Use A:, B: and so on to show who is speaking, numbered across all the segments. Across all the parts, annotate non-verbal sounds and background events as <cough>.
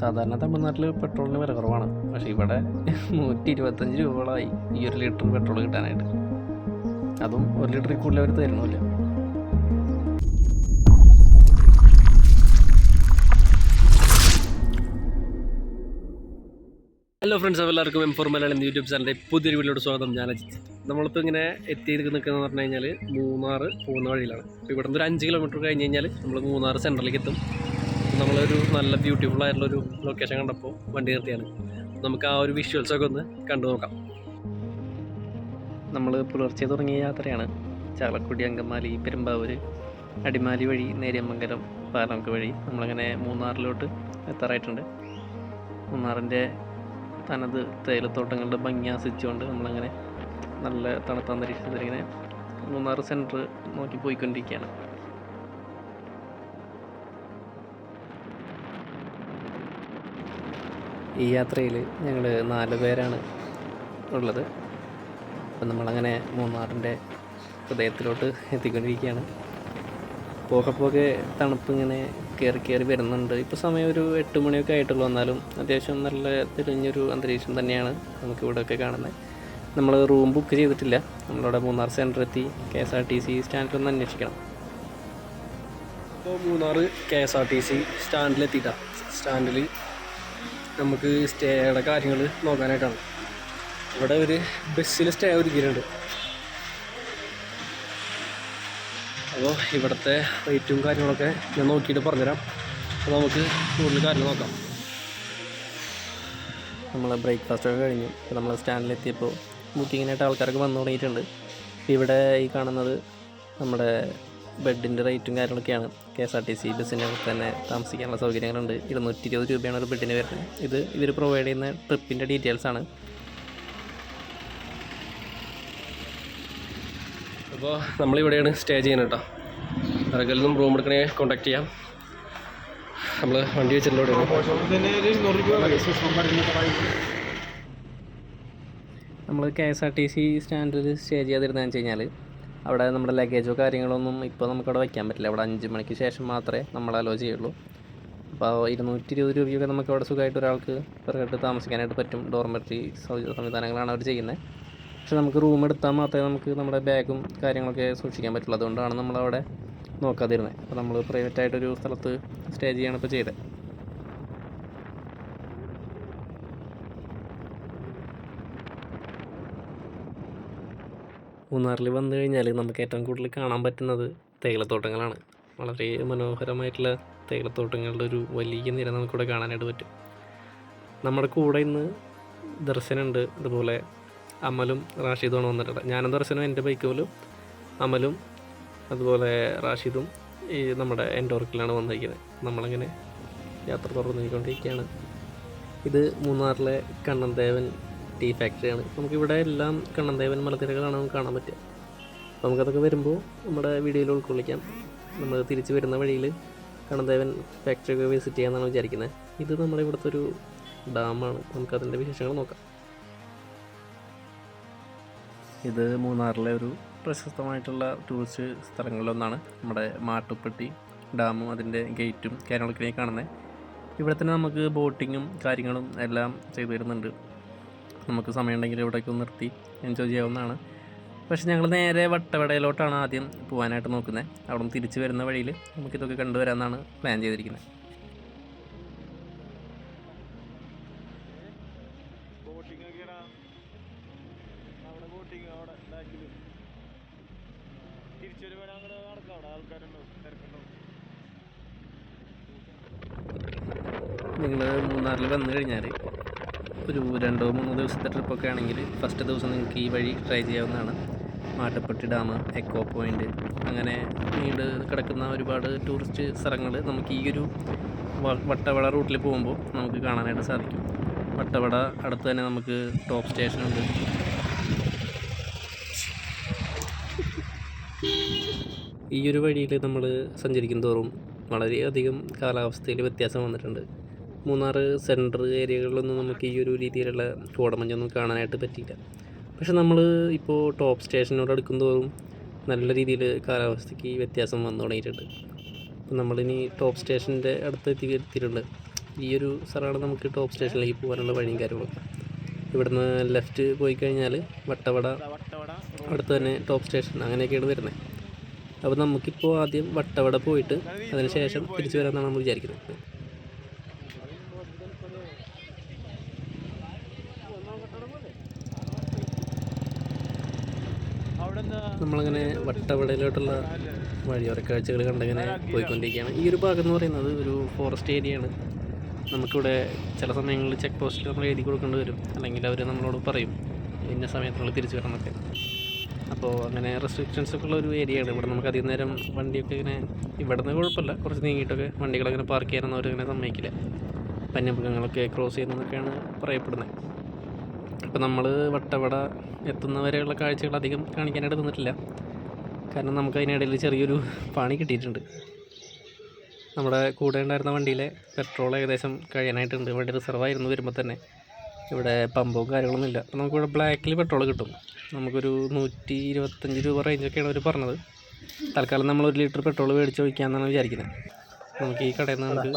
A: സാധാരണ തമിഴ്നാട്ടിൽ പെട്രോളിന് വില കുറവാണ്. പക്ഷേ ഇവിടെ നൂറ്റി ഇരുപത്തഞ്ച് രൂപകളായി ഈ ഒരു ലിറ്റർ പെട്രോൾ കിട്ടാനായിട്ട്. അതും ഒരു ലിറ്ററിൽ കൂടുതൽ അവർ തരുന്നില്ല ഹലോ ഫ്രണ്ട്സ് എല്ലാവർക്കും എം ഫോർ മലയാളം എന്ന യൂട്യൂബ് ചാനലിന്റെ പുതിയൊരു വീഡിയോയുടെ സ്വാഗതം. ഞാൻ അജിത്ത് നമ്മളിപ്പോൾ ഇങ്ങനെ എത്തി നിൽക്കുന്നതെന്ന് പറഞ്ഞു കഴിഞ്ഞാൽ മൂന്നാർ പോകുന്ന വഴിയിലാണ്. അപ്പോൾ ഇവിടെ നിന്ന് ഒരു അഞ്ച് കിലോമീറ്റർ കഴിഞ്ഞ് കഴിഞ്ഞാൽ നമ്മൾ മൂന്നാർ സെൻട്രലിലേക്ക് എത്തും. അപ്പോൾ നമ്മളൊരു നല്ല ബ്യൂട്ടിഫുൾ ആയിട്ടുള്ള ഒരു ലൊക്കേഷൻ കണ്ടപ്പോൾ വണ്ടി നിർത്തിയാണ്. നമുക്ക് ആ ഒരു വിഷ്വൽസൊക്കെ ഒന്ന് കണ്ടു നോക്കാം. നമ്മൾ പുലർച്ചെ തുടങ്ങിയ യാത്രയാണ്. ചാലക്കുടി അങ്കമാലി പെരുമ്പാവൂർ അടിമാലി വഴി നേര്യമംഗലം പാലമുക്ക് വഴി നമ്മളങ്ങനെ മൂന്നാറിലോട്ട് എത്താറായിട്ടുണ്ട്. മൂന്നാറിന്റെ തനത് തേയിലത്തോട്ടങ്ങളുടെ ഭംഗി ആസ്വദിച്ചുകൊണ്ട് നമ്മളങ്ങനെ നല്ല തണുത്ത അന്തരീക്ഷത്തിൽ ഇങ്ങനെ മൂന്നാർ സെന്റർ നോക്കി പോയിക്കൊണ്ടിരിക്കുകയാണ്. ഈ യാത്രയിൽ ഞങ്ങൾ നാല് പേരാണ് ഉള്ളത്. അപ്പം നമ്മളങ്ങനെ മൂന്നാറിന്റെ ഹൃദയത്തിലോട്ട് എത്തിക്കൊണ്ടിരിക്കുകയാണ്. പോകെ പോകെ തണുപ്പ് ഇങ്ങനെ കയറി കയറി വരുന്നുണ്ട്. ഇപ്പോൾ സമയം ഒരു എട്ട് മണിയൊക്കെ ആയിട്ടുള്ളൂ. എന്നാലും അത്യാവശ്യം നല്ല തെളിഞ്ഞൊരു അന്തരീക്ഷം തന്നെയാണ് നമുക്കിവിടെയൊക്കെ കാണുന്നത്. നമ്മൾ റൂം ബുക്ക് ചെയ്തിട്ടില്ല. നമ്മളിവിടെ മൂന്നാർ സെന്റർ എത്തി K S R T C സ്റ്റാൻഡിലൊന്ന് അന്വേഷിക്കണം. ഇപ്പോൾ Munnar K S R T C സ്റ്റാൻഡിലെത്തിയിട്ടാണ് സ്റ്റാൻഡിൽ നമുക്ക് സ്റ്റേയുടെ കാര്യങ്ങൾ നോക്കാനായിട്ടാണ്. ഇവിടെ ഒരു ബസ്സിൽ സ്റ്റേ ഒരുക്കിയിട്ടുണ്ട്. അപ്പോൾ ഇവിടുത്തെ റേറ്റും കാര്യങ്ങളൊക്കെ ഞാൻ നോക്കിയിട്ട് പറഞ്ഞുതരാം. അപ്പോൾ നമുക്ക് കൂടുതൽ കാര്യങ്ങൾ നോക്കാം. നമ്മൾ ബ്രേക്ക്ഫാസ്റ്റൊക്കെ കഴിഞ്ഞു. ഇപ്പോൾ നമ്മൾ സ്റ്റാൻഡിലെത്തിയപ്പോൾ ബുക്കിങ്ങിനായിട്ട് ആൾക്കാരൊക്കെ വന്നു തുടങ്ങിയിട്ടുണ്ട്. ഇവിടെ ഈ കാണുന്നത് നമ്മുടെ ബെഡിന്റെ റേറ്റും കാര്യങ്ങളൊക്കെയാണ്. K S R T C ബസ്സിന്റെ തന്നെ താമസിക്കാനുള്ള സൗകര്യങ്ങളുണ്ട്. ഇരുന്നൂറ്റി ഇരുപത് രൂപയാണ് ഒരു ബെഡിന് വരുന്നത്. ഇത് ഇവർ പ്രൊവൈഡ് ചെയ്യുന്ന ട്രിപ്പിന്റെ ഡീറ്റെയിൽസ് ആണ്. അപ്പോൾ നമ്മളിവിടെയാണ് സ്റ്റേ ചെയ്യുന്നത് കേട്ടോ ആർക്കെങ്കിലും നിന്നും റൂം എടുക്കണേ കോൺടാക്ട് ചെയ്യാം. നമ്മൾ വണ്ടി വെച്ചിട്ടുണ്ട് നമ്മൾ K S R T C സ്റ്റാൻഡിൽ സ്റ്റേ ചെയ്യാതിരുന്നതെന്ന് വെച്ച് കഴിഞ്ഞാൽ അവിടെ നമ്മുടെ ലഗേജോ കാര്യങ്ങളൊന്നും ഇപ്പോൾ നമുക്കവിടെ വയ്ക്കാൻ പറ്റില്ല. അവിടെ അഞ്ച് മണിക്ക് ശേഷം മാത്രമേ നമ്മൾ അലോ ചെയ്യുള്ളൂ. അപ്പോൾ ഇരുന്നൂറ്റി ഇരുപത് രൂപയൊക്കെ നമുക്ക് അവിടെ സുഖമായിട്ട് ഒരാൾക്ക് പെർഹെഡ് താമസിക്കാനായിട്ട് പറ്റും. ഡോർമെട്രി സംവിധാനങ്ങളാണ് അവർ ചെയ്യുന്നത്. പക്ഷെ നമുക്ക് റൂം എടുത്താൽ മാത്രമേ നമുക്ക് നമ്മുടെ ബാഗും കാര്യങ്ങളൊക്കെ സൂക്ഷിക്കാൻ പറ്റുള്ളൂ. അതുകൊണ്ടാണ് നമ്മളവിടെ നോക്കാതിരുന്നത്. അപ്പോൾ നമ്മൾ പ്രൈവറ്റായിട്ടൊരു സ്ഥലത്ത് സ്റ്റേ ചെയ്യാണ് ഇപ്പോൾ ചെയ്തത്. മൂന്നാറിൽ വന്നു കഴിഞ്ഞാൽ നമുക്ക് ഏറ്റവും കൂടുതൽ കാണാൻ പറ്റുന്നത് തേയിലത്തോട്ടങ്ങളാണ്. വളരെ മനോഹരമായിട്ടുള്ള തേയിലത്തോട്ടങ്ങളുടെ ഒരു വലിയ നിര നമുക്കിവിടെ കാണാനായിട്ട് പറ്റും. നമ്മുടെ കൂടെ ഇന്ന് ദർശനുണ്ട്. അതുപോലെ അമലും റാഷിദുമാണ് വന്നിട്ടുള്ളത്. ഞാനും ദർശനം? എന്റെ ബൈക്ക് പോലും അമലും അതുപോലെ റാഷിദും ഈ നമ്മുടെ എന്റെ എൻഡോർക്കിലാണ് വന്നിരിക്കുന്നത്. നമ്മളങ്ങനെ യാത്ര തുടർന്നുകൊണ്ടിരിക്കുകയാണ് ഇത് മൂന്നാറിലെ കണ്ണൻദേവൻ ടീ ഫാക്ടറിയാണ് നമുക്ക് ഇവിടെ എല്ലാം കണ്ണൻദേവൻ മലനിരകളാണ് നമുക്ക് കാണാൻ പറ്റുക. അപ്പോൾ നമുക്കതൊക്കെ വരുമ്പോൾ നമ്മുടെ വീഡിയോയിൽ ഉൾക്കൊള്ളിക്കാം. നമ്മൾ തിരിച്ചു വരുന്ന വഴിയിൽ കണ്ണൻദേവൻ ഫാക്ടറി ഒക്കെ വിസിറ്റ് ചെയ്യാമെന്നാണ് വിചാരിക്കുന്നത് ഇത് നമ്മുടെ ഇവിടുത്തെ ഒരു ഡാമാണ് നമുക്കതിന്റെ വിശേഷങ്ങൾ നോക്കാം. ഇത് മൂന്നാറിലെ ഒരു പ്രശസ്തമായിട്ടുള്ള ടൂറിസ്റ്റ് സ്ഥലങ്ങളിലൊന്നാണ് നമ്മുടെ മാട്ടുപ്പെട്ടി ഡാമും അതിന്റെ ഗേറ്റും കാര്യങ്ങളൊക്കെ കാണുന്നത് ഇവിടെ തന്നെ നമുക്ക് ബോട്ടിങ്ങും കാര്യങ്ങളും എല്ലാം ചെയ്തു തരുന്നുണ്ട്. നമുക്ക് സമയമുണ്ടെങ്കിൽ ഇവിടേക്ക് ഒന്ന് നിർത്തി. എൻജോയ് ചെയ്യാവുന്നതാണ്. പക്ഷേ ഞങ്ങൾ നേരെ വട്ടവടയിലോട്ടാണ് ആദ്യം പോകാനായിട്ട് നോക്കുന്നത്. അവിടെ നിന്ന് തിരിച്ച് വരുന്ന വഴിയിൽ നമുക്കിതൊക്കെ കണ്ടുവരാമെന്നാണ് പ്ലാൻ ചെയ്തിരിക്കുന്നത്.
B: അവിടെ
A: നിങ്ങൾ മൂന്നാറിൽ വന്നു കഴിഞ്ഞാൽ ഒരു രണ്ടോ മൂന്നോ ദിവസത്തെ ട്രിപ്പൊക്കെ ആണെങ്കിൽ ഫസ്റ്റ് ദിവസം നിങ്ങൾക്ക് ഈ വഴി ട്രൈ ചെയ്യാവുന്നതാണ്. മാട്ടപ്പെട്ടി ഡാം എക്കോ പോയിന്റ് അങ്ങനെ നീണ്ട് കിടക്കുന്ന ഒരുപാട് ടൂറിസ്റ്റ് സ്ഥലങ്ങൾ നമുക്ക് ഈ ഒരു വട്ടവട റൂട്ടിൽ പോകുമ്പോൾ നമുക്ക് കാണാനായിട്ട് സാധിക്കും. വട്ടവട അടുത്ത് തന്നെ നമുക്ക് ടോപ്പ് സ്റ്റേഷനുണ്ട് ഈ ഒരു വഴിയിൽ നമ്മൾ സഞ്ചരിക്കും തോറും വളരെയധികം കാലാവസ്ഥയിൽ വ്യത്യാസം വന്നിട്ടുണ്ട്. മൂന്നാർ സെന്റർ ഏരിയകളിലൊന്നും നമുക്ക് ഈ ഒരു രീതിയിലുള്ള കോടമഞ്ഞൊന്നും കാണാനായിട്ട് പറ്റിയില്ല. പക്ഷെ നമ്മൾ ഇപ്പോൾ ടോപ്പ് സ്റ്റേഷനോട് അടുക്കും തോറും നല്ല രീതിയിൽ കാലാവസ്ഥയ്ക്ക് വ്യത്യാസം വന്നു തുടങ്ങിയിട്ടുണ്ട്. അപ്പം നമ്മളിനി ടോപ്പ് സ്റ്റേഷന്റെ അടുത്ത് എത്തി എത്തിയിട്ടുണ്ട്. ഈ ഒരു സ്ഥലമാണ് നമുക്ക് ടോപ്പ് സ്റ്റേഷനിലേക്ക് പോകാനുള്ള വഴിയും കാര്യങ്ങളും ഇവിടുന്ന് ലെഫ്റ്റ് പോയി കഴിഞ്ഞാൽ വട്ടവട അടുത്ത് തന്നെ ടോപ്പ് സ്റ്റേഷൻ അങ്ങനെയൊക്കെയാണ് വരുന്നത്. അപ്പോൾ നമുക്കിപ്പോൾ ആദ്യം വട്ടവട പോയിട്ട് അതിനുശേഷം തിരിച്ചു വരാമെന്നാണ് നമ്മൾ വിചാരിക്കുന്നത്
B: അവിടെ എന്താ
A: നമ്മളങ്ങനെ വട്ടവടയിലോട്ടുള്ള വഴിയോര കാഴ്ചകൾ കണ്ടിങ്ങനെ പോയിക്കൊണ്ടിരിക്കുകയാണ്. ഈ ഒരു ഭാഗം എന്ന് പറയുന്നത് ഒരു ഫോറസ്റ്റ് ഏരിയയാണ് നമുക്കിവിടെ ചില സമയങ്ങളിൽ ചെക്ക് പോസ്റ്റിൽ നമ്മൾ എഴുതി കൊടുക്കേണ്ടി വരും. അല്ലെങ്കിൽ അവർ നമ്മളോട് പറയും ഇന്ന സമയത്തിനുള്ളിൽ തിരിച്ചു വരണമൊക്കെ അപ്പോൾ അങ്ങനെ റെസ്ട്രിക്ഷൻസ് ഒക്കെ ഉള്ള ഒരു ഏരിയയാണ് ഇവിടെ നമുക്ക് അധികം നേരം വണ്ടിയൊക്കെ ഇങ്ങനെ ഇവിടെ നിന്ന് കുഴപ്പമില്ല. കുറച്ച് നീങ്ങിയിട്ടൊക്കെ വണ്ടികളങ്ങനെ പാർക്ക് ചെയ്യാനൊന്നും അവരിങ്ങനെ സമ്മതിക്കില്ല. വന്യമൃഗങ്ങളൊക്കെ ക്രോസ് ചെയ്യുന്നതൊക്കെയാണ് പറയപ്പെടുന്നത്. അപ്പോൾ നമ്മൾ വട്ടവട എത്തുന്നവരെയുള്ള കാഴ്ചകൾ അധികം കാണിക്കാനായിട്ട് നിന്നിട്ടില്ല. കാരണം നമുക്ക് അതിനിടയിൽ ചെറിയൊരു പണി കിട്ടിയിട്ടുണ്ട്. നമ്മുടെ കൂടെ ഉണ്ടായിരുന്ന വണ്ടിയിലെ പെട്രോൾ ഏകദേശം കഴിയാനായിട്ടുണ്ട്. വണ്ടി റിസർവ് ആയിരുന്നു വരുമ്പോൾ തന്നെ. ഇവിടെ പമ്പും കാര്യങ്ങളൊന്നും ഇല്ല. അപ്പോൾ നമുക്കിവിടെ ബ്ലാക്കിൽ പെട്രോൾ കിട്ടും. നമുക്കൊരു നൂറ്റി ഇരുപത്തഞ്ച് രൂപ റേഞ്ചൊക്കെയാണ് അവർ പറഞ്ഞത്. തൽക്കാലം നമ്മൾ ഒരു ലിറ്റർ പെട്രോൾ മേടിച്ച് ഒഴിക്കാമെന്നാണ് വിചാരിക്കുന്നത് നമുക്ക് ഈ കടയിൽ നിന്ന് നമുക്ക്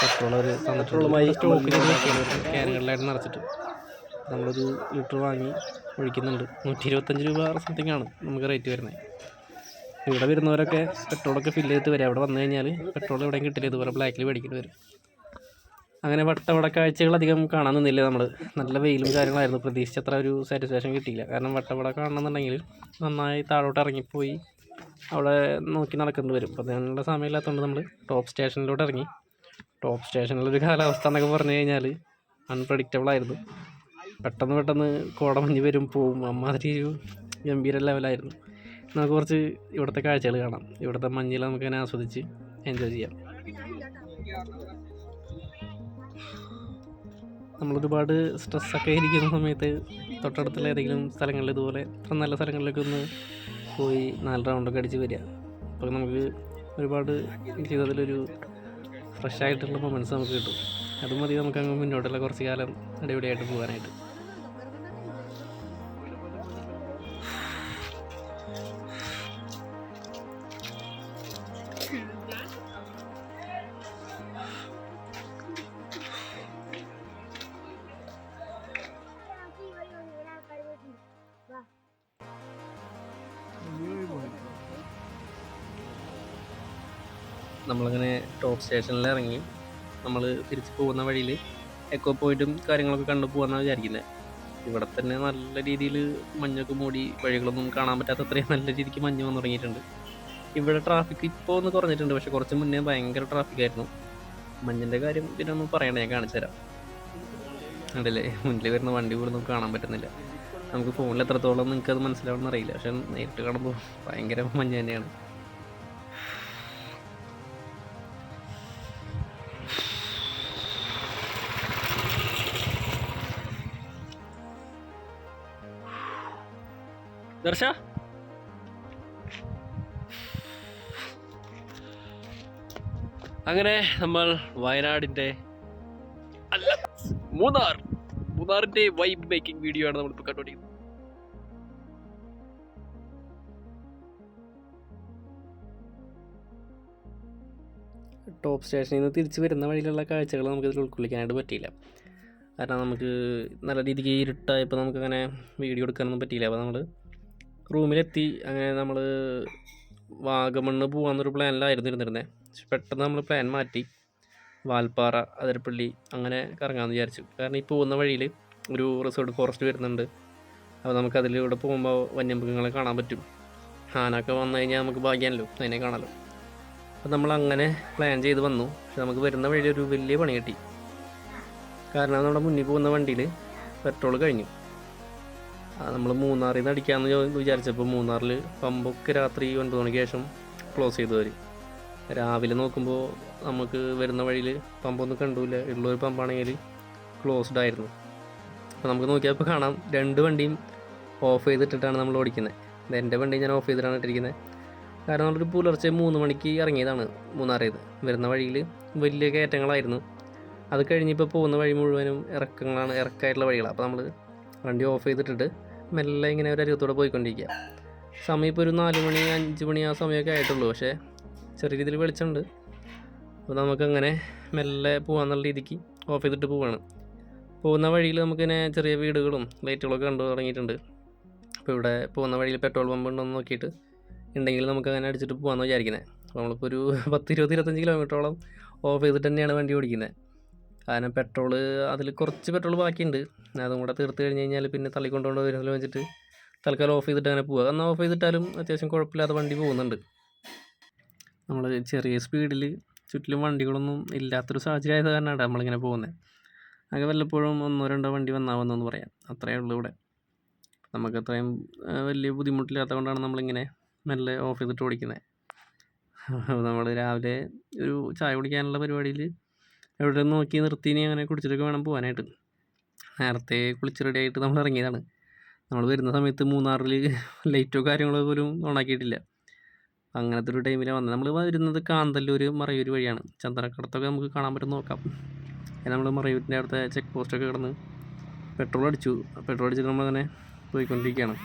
A: പെട്രോൾ അവർ തന്നിട്ടുണ്ട്. സ്റ്റോക്കിൽ ക്യാനുകളിലായിട്ട് നിറച്ചിട്ട്. നമ്മളൊരു ലിറ്റർ വാങ്ങി ഒഴിക്കുന്നുണ്ട്. നൂറ്റി ഇരുപത്തഞ്ച് രൂപ സംതിങ് ആണ് നമുക്ക് റേറ്റ് വരുന്നത് ഇവിടെ വരുന്നവരൊക്കെ പെട്രോളൊക്കെ ഫില്ല് ചെയ്ത് വരും. അവിടെ വന്നു കഴിഞ്ഞാൽ പെട്രോൾ എവിടെയും കിട്ടില്ല. ഇതുപോലെ ബ്ലാക്കിൽ മേടിക്കേണ്ടി വരും. അങ്ങനെ വട്ടവട കാഴ്ചകൾ അധികം കാണാൻ നിന്നില്ല നമ്മൾ നല്ല വെയിലും കാര്യങ്ങളായിരുന്നു. പ്രതീക്ഷിച്ചത്ര ഒരു സാറ്റിസ്ഫാക്ഷൻ കിട്ടിയില്ല. കാരണം വട്ടവട കാണണമെന്നുണ്ടെങ്കിൽ നന്നായി താഴോട്ട് ഇറങ്ങിപ്പോയി അവിടെ നോക്കി നടക്കേണ്ടി വരും. അപ്പോൾ അതിനുള്ള സമയമില്ലാത്തതുകൊണ്ട് നമ്മൾ ടോപ്പ് സ്റ്റേഷനിലോട്ട് ഇറങ്ങി. ടോപ്പ് സ്റ്റേഷനിലൊരു കാലാവസ്ഥ എന്നൊക്കെ പറഞ്ഞു കഴിഞ്ഞാൽ അൺപ്രഡിക്റ്റബിൾ ആയിരുന്നു. പെട്ടെന്ന് പെട്ടെന്ന് കോടമഞ്ഞ് വരും പോവും. അമ്മാതിരി ഒരു ഗംഭീര ലെവലായിരുന്നു നമുക്ക് കുറച്ച് ഇവിടുത്തെ കാഴ്ചകൾ കാണാം. ഇവിടുത്തെ മഞ്ഞിൽ തന്നെ ആസ്വദിച്ച് എൻജോയ് ചെയ്യാം. നമ്മളൊരുപാട് സ്ട്രെസ്സൊക്കെ ഇരിക്കുന്ന സമയത്ത് തൊട്ടടുത്തുള്ള ഏതെങ്കിലും സ്ഥലങ്ങളിൽ ഇതുപോലെ ഇത്ര നല്ല സ്ഥലങ്ങളിലൊക്കെ ഒന്ന് പോയി നാല് റൗണ്ടൊക്കെ അടിച്ച് വരിക. അപ്പോൾ നമുക്ക് ഒരുപാട് ജീവിതത്തിലൊരു ഫ്രഷ് ആയിട്ടുള്ള മൊമെന്റ്സ് നമുക്ക് കിട്ടും. അത് മതി നമുക്ക് അങ്ങ് മുന്നോട്ടുള്ള കുറച്ച് കാലം അടിപൊളിയായിട്ട് പോകാനായിട്ട്. നമ്മളങ്ങനെ ടോപ്പ് സ്റ്റേഷനിൽ ഇറങ്ങി നമ്മൾ തിരിച്ച് പോകുന്ന വഴിയിൽ എക്കോ പോയിട്ടും കാര്യങ്ങളൊക്കെ കണ്ടു പോകാമെന്നാണ് വിചാരിക്കുന്നത് ഇവിടെ തന്നെ നല്ല രീതിയിൽ മഞ്ഞൊക്കെ മൂടി വഴികളൊന്നും കാണാൻ പറ്റാത്ത അത്രയും നല്ല രീതിക്ക് മഞ്ഞ് വന്നു തുടങ്ങിയിട്ടുണ്ട്. ഇവിടെ ട്രാഫിക് ഇപ്പോൾ ഒന്ന് കുറഞ്ഞിട്ടുണ്ട് പക്ഷേ കുറച്ച് മുന്നേ ഭയങ്കര ട്രാഫിക് ആയിരുന്നു. മഞ്ഞിന്റെ കാര്യം പിന്നെ ഒന്നും പറയണ്ട ഞാൻ കാണിച്ചു തരാം. ഉണ്ടല്ലേ? മുന്നിൽ വരുന്ന വണ്ടി പോലും നമുക്ക് കാണാൻ പറ്റുന്നില്ല. നമുക്ക് ഫോണിൽ എത്രത്തോളം നിങ്ങൾക്ക് അത് മനസ്സിലാവണമെന്ന് അറിയില്ല പക്ഷെ നേരിട്ട് കാണുമ്പോൾ ഭയങ്കര മഞ്ഞ് തന്നെയാണ്. ദർശ?
C: അങ്ങനെ നമ്മൾ വയനാടിന്റെ അല്ല മൂന്നാർ. മൂന്നാറിന്റെ വൈബ് മേക്കിംഗ് വീഡിയോ ആണ് നമ്മളിപ്പോൾ കണ്ടുപിടിക്കുന്നത്
A: ടോപ്പ് സ്റ്റേഷനിൽ നിന്ന് തിരിച്ച് വരുന്ന വഴിയിലുള്ള കാഴ്ചകൾ നമുക്ക് ഇതിൽ ഉൾക്കൊള്ളിക്കാനായിട്ട് പറ്റിയില്ല. കാരണം നമുക്ക് നല്ല രീതിക്ക് ഇരുട്ടായപ്പോൾ നമുക്കങ്ങനെ വീഡിയോ എടുക്കാനൊന്നും പറ്റിയില്ല. അപ്പോൾ നമ്മൾ റൂമിലെത്തി. അങ്ങനെ നമ്മൾ വാഗമണ്ണ് പോകാമെന്നൊരു പ്ലാനിലായിരുന്നു ഇരുന്നിരുന്നത് പക്ഷെ പെട്ടെന്ന് നമ്മൾ പ്ലാൻ മാറ്റി. വാൽപ്പാറ അതിരപ്പള്ളി അങ്ങനെ കറങ്ങാമെന്ന് വിചാരിച്ചു. കാരണം ഈ പോകുന്ന വഴിയിൽ ഒരു റിസോർട്ട് ഫോറസ്റ്റ് വരുന്നുണ്ട്. അപ്പോൾ നമുക്കതിലൂടെ പോകുമ്പോൾ വന്യമൃഗങ്ങളെ കാണാൻ പറ്റും. ആനൊക്കെ വന്നു കഴിഞ്ഞാൽ നമുക്ക് ഭാഗ്യമല്ലോ അതിനെ കാണാമല്ലോ അപ്പോൾ നമ്മൾ അങ്ങനെ പ്ലാൻ ചെയ്ത് വന്നു. പക്ഷെ നമുക്ക് വരുന്ന വഴിയിൽ ഒരു വലിയ പണി കിട്ടി. കാരണം നമ്മുടെ മുന്നിൽ പോകുന്ന വണ്ടിയിൽ പെട്രോൾ കഴിഞ്ഞു. നമ്മൾ മൂന്നാറിൽ നിന്ന് അടിക്കാമെന്ന് വിചാരിച്ചപ്പോൾ മൂന്നാറിൽ പമ്പൊക്കെ രാത്രി ഒൻപത് മണിക്ക് ശേഷം ക്ലോസ് ചെയ്തു വരും രാവിലെ നോക്കുമ്പോൾ നമുക്ക് വരുന്ന വഴിയിൽ പമ്പൊന്നും കണ്ടില്ല. ഉള്ളൊരു പമ്പാണെങ്കിൽ ക്ലോസ്ഡ് ആയിരുന്നു. അപ്പോൾ നമുക്ക് നോക്കിയപ്പോൾ കാണാം. രണ്ട് വണ്ടിയും ഓഫ് ചെയ്തിട്ടിട്ടാണ് നമ്മൾ ഓടിക്കുന്നത് എന്റെ വണ്ടി ഞാൻ ഓഫ് ചെയ്തിട്ടാണ് ഇട്ടിരിക്കുന്നത് കാരണം നമ്മളൊരു പുലർച്ചെ മൂന്ന് മണിക്ക് ഇറങ്ങിയതാണ് മൂന്നാറേത് വരുന്ന വഴിയിൽ വലിയ കയറ്റങ്ങളായിരുന്നു. അത് കഴിഞ്ഞിപ്പോൾ പോകുന്ന വഴി മുഴുവനും ഇറക്കങ്ങളാണ് ഇറക്കമായിട്ടുള്ള വഴികളാണ് അപ്പോൾ നമ്മൾ വണ്ടി ഓഫ് ചെയ്തിട്ടിട്ട് മെല്ലെ ഇങ്ങനെ ഒരു അരികത്തോടെ പോയിക്കൊണ്ടിരിക്കുക സമയം ഇപ്പോൾ ഒരു നാല് മണി അഞ്ച് മണി ആ സമയമൊക്കെ ആയിട്ടുള്ളൂ. പക്ഷേ ചെറിയ രീതിയിൽ വെളിച്ചമുണ്ട്. അപ്പോൾ നമുക്കങ്ങനെ മെല്ലെ പോകാമെന്നുള്ള രീതിക്ക് ഓഫ് ചെയ്തിട്ട് പോവാണ്. പോകുന്ന വഴിയിൽ നമുക്കിങ്ങനെ ചെറിയ വീടുകളും ലൈറ്റുകളൊക്കെ കണ്ടു തുടങ്ങിയിട്ടുണ്ട്. അപ്പോൾ ഇവിടെ പോകുന്ന വഴിയിൽ പെട്രോൾ പമ്പ് ഉണ്ടോയെന്ന് നോക്കിയിട്ട് ഉണ്ടെങ്കിൽ നമുക്ക് അങ്ങനെ അടിച്ചിട്ട് പോകാമെന്ന് വിചാരിക്കുന്നത് അപ്പോൾ നമ്മളിപ്പോൾ ഒരു പത്ത് ഇരുപത് ഇരുപത്തഞ്ച് കിലോമീറ്ററോളം ഓഫ് ചെയ്തിട്ട് തന്നെയാണ് വണ്ടി ഓടിക്കുന്നത് കാരണം പെട്രോൾ അതിൽ കുറച്ച് പെട്രോൾ ബാക്കിയുണ്ട്. അതും കൂടെ തീർത്ത് കഴിഞ്ഞ് കഴിഞ്ഞാൽ പിന്നെ തള്ളിക്കൊണ്ടുകൊണ്ട് വരുന്നതിൽ വെച്ചിട്ട് തൽക്കാലം ഓഫ് ചെയ്തിട്ട് അങ്ങനെ പോവുക എന്നാൽ ഓഫ് ചെയ്തിട്ടാലും അത്യാവശ്യം കുഴപ്പമില്ലാതെ വണ്ടി പോകുന്നുണ്ട്. നമ്മൾ ചെറിയ സ്പീഡിൽ ചുറ്റിലും വണ്ടികളൊന്നും ഇല്ലാത്തൊരു സാഹചര്യം ആയത് കാരണമാണ് നമ്മളിങ്ങനെ പോകുന്നത് ആകെ വല്ലപ്പോഴും ഒന്നോ രണ്ടോ വണ്ടി വന്നാൽ വന്നെന്ന് പറയാം. അത്രയേ ഉള്ളൂ ഇവിടെ. നമുക്ക് അത്രയും വലിയ ബുദ്ധിമുട്ടില്ലാത്തത് കൊണ്ടാണ് നമ്മളിങ്ങനെ മെല്ലെ ഓഫ് ചെയ്തിട്ട് ഓടിക്കുന്നത് <laughs> നമ്മൾ രാവിലെ ഒരു ചായ കുടിക്കാനുള്ള പരിപാടിയിൽ എവിടെ നോക്കി നിർത്തി ഇനി അങ്ങനെ കുടിച്ചിട്ടൊക്കെ വേണം പോകാനായിട്ട് നേരത്തെ കുളിച്ച് റെഡി ആയിട്ട് നമ്മൾ ഇറങ്ങിയതാണ്. നമ്മൾ വരുന്ന സമയത്ത് മൂന്നാറിൽ ലൈറ്റോ കാര്യങ്ങളോ പോലും ഓണാക്കിയിട്ടില്ല അങ്ങനത്തെ ഒരു ടൈമിലാണ് വന്നത്. നമ്മൾ വരുന്നത് കാന്തല്ലൂർ മറയൂർ വഴിയാണ്. ചന്ദ്രക്കടത്തൊക്കെ നമുക്ക് കാണാൻ പറ്റും നോക്കാം. നമ്മൾ മറയൂരിന്റെ അടുത്ത ചെക്ക് പോസ്റ്റൊക്കെ കിടന്ന് പെട്രോൾ അടിച്ചു. പെട്രോൾ അടിച്ചിട്ട് നമ്മളങ്ങനെ പോയിക്കൊണ്ടിരിക്കുകയാണ്.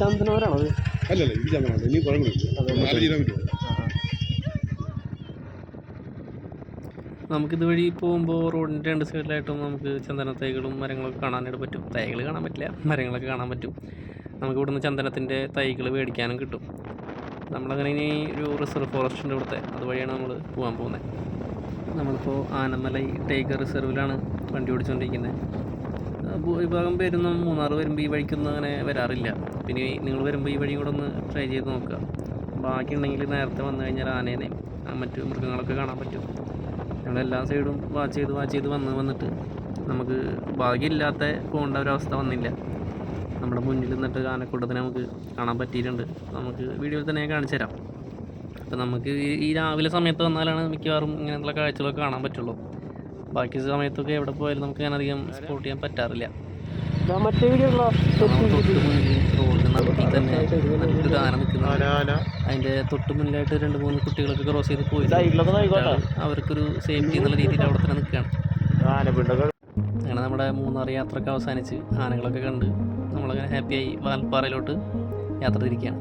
A: വരാണോ ചന്ദന
D: അല്ലല്ല ഇത് ചന്ദ്രനാണ് ഇനി കൂടി നാല് കിലോമീറ്റർ
A: നമുക്കിത് വഴി പോകുമ്പോൾ റോഡിന്റെ രണ്ട് സൈഡിലായിട്ടും നമുക്ക് ചന്ദന തൈകളും മരങ്ങളൊക്കെ കാണാനായിട്ട് പറ്റും. തൈകൾ കാണാൻ പറ്റില്ല മരങ്ങളൊക്കെ കാണാൻ പറ്റും. നമുക്ക് ഇവിടുന്ന് ചന്ദനത്തിന്റെ തൈകൾ മേടിക്കാനും കിട്ടും. നമ്മളങ്ങനെ ഇനി ഒരു റിസർവ് ഫോറസ്റ്റ് ഉണ്ട് ഇവിടുത്തെ. അതുവഴിയാണ് നമ്മൾ പോകാൻ പോകുന്നത് നമ്മളിപ്പോൾ ആനമലൈ ടൈഗർ റിസർവിലാണ് വണ്ടി ഓടിച്ചുകൊണ്ടിരിക്കുന്നത് ഭൂരിഭാഗം പേരൊന്നും മൂന്നാർ വരുമ്പോൾ ഈ വഴിക്കൊന്നും അങ്ങനെ വരാറില്ല. പിന്നെ നിങ്ങൾ വരുമ്പോൾ ഈ വഴി കൂടെ ഒന്ന് ട്രൈ ചെയ്ത് നോക്കുക ബാക്കി ഉണ്ടെങ്കിൽ നേരത്തെ വന്നു കഴിഞ്ഞാൽ ആനേനെയും ആ മറ്റു മൃഗങ്ങളൊക്കെ കാണാൻ പറ്റും. ഞങ്ങൾ എല്ലാ സൈഡും വാച്ച് ചെയ്ത് വാച്ച് ചെയ്ത് വന്ന് വന്നിട്ട് നമുക്ക് ഭാഗ്യമില്ലാത്ത പോകേണ്ട ഒരവസ്ഥ വന്നില്ല. നമ്മുടെ മുന്നിൽ നിന്നിട്ട് ആനക്കൂട്ടത്തിനെ നമുക്ക് കാണാൻ പറ്റിയിട്ടുണ്ട്. നമുക്ക് വീഡിയോയിൽ തന്നെ കാണിച്ചു തരാം അപ്പോൾ നമുക്ക് ഈ രാവിലെ സമയത്ത് വന്നാലാണ് മിക്കവാറും ഇങ്ങനെയുള്ള കാഴ്ചകളൊക്കെ കാണാൻ പറ്റുള്ളൂ. ബാക്കി സമയത്തൊക്കെ എവിടെ പോയാലും നമുക്ക് അങ്ങനെ അധികം സപ്പോർട്ട് ചെയ്യാൻ പറ്റാറില്ല.
B: മറ്റേ വീഡിയോ
A: തൊട്ട് മുന്നിൽ റോഡിന് നടുക്കിൽ തന്നെ നല്ലൊരു ആന നിൽക്കുന്നുണ്ട്.
B: ആന
A: അതിന്റെ തൊട്ട് മുന്നിലായിട്ട് രണ്ട് മൂന്ന് കുട്ടികളൊക്കെ ക്രോസ് ചെയ്ത് പോയി. അവർക്കൊരു സേഫ്റ്റി എന്നുള്ള രീതിയിൽ അവിടെ തന്നെ നിൽക്കുകയാണ്. അങ്ങനെ നമ്മുടെ മൂന്നാർ യാത്രയൊക്കെ അവസാനിച്ച് ആനകളൊക്കെ കണ്ട് നമ്മളങ്ങനെ ഹാപ്പിയായി വാൽപ്പാറയിലോട്ട് യാത്ര തിരിക്കുകയാണ്.